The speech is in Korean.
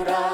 오라.